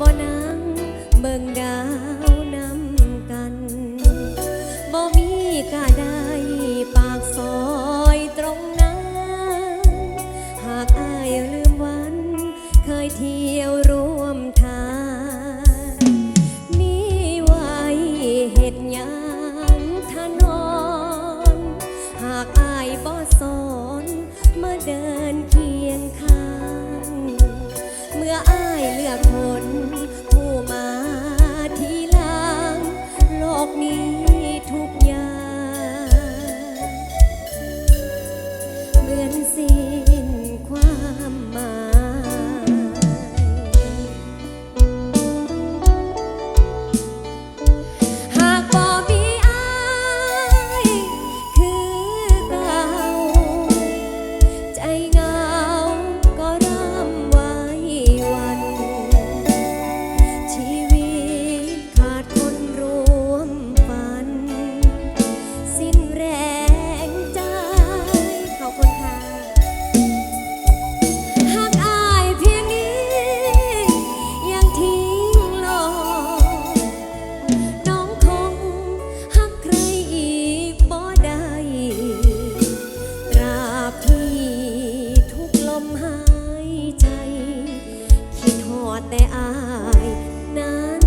บ่นังเบิ่งดาวนำกันบ่มีกาได้ปากซอยตรงนั้น หากอายลืมวัน เคยเที่ยวรู้ แต่อายนั้น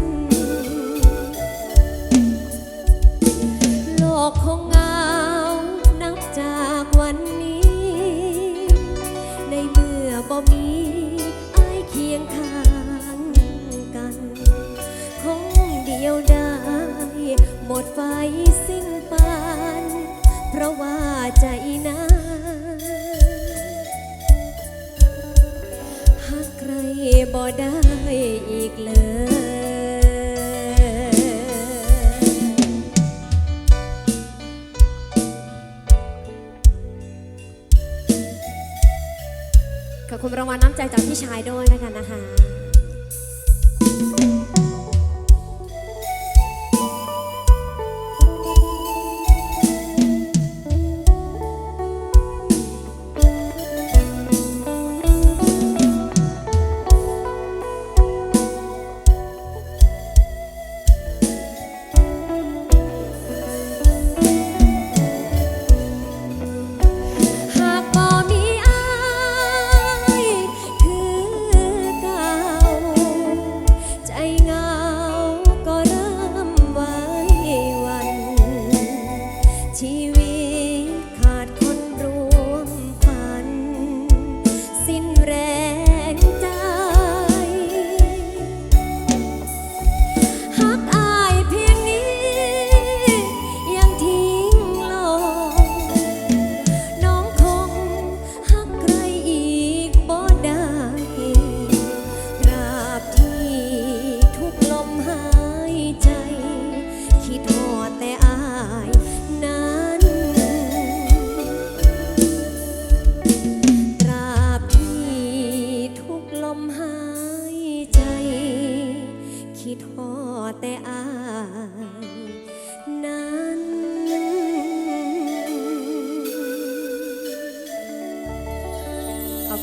โลกคงเหงานับจากวันนี้ ในเมื่อบ่มีอายเคียงข้างกัน คงเดียวได้หมดไฟสิ้นปาน เพราะว่าใจนะ ขอบคุณรางวัลน้ำใจจากพี่ชายด้วยแล้วกันนะคะ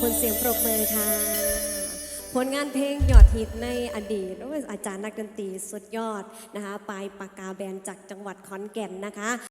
คุณเสียงปรบมือค่ะ ผลงานเพลงยอดฮิตในอดีตโอ้ยอาจารย์นักดนตรีสุดยอดนะคะปลายปากกาแบนจากจังหวัดขอนแก่นนะคะ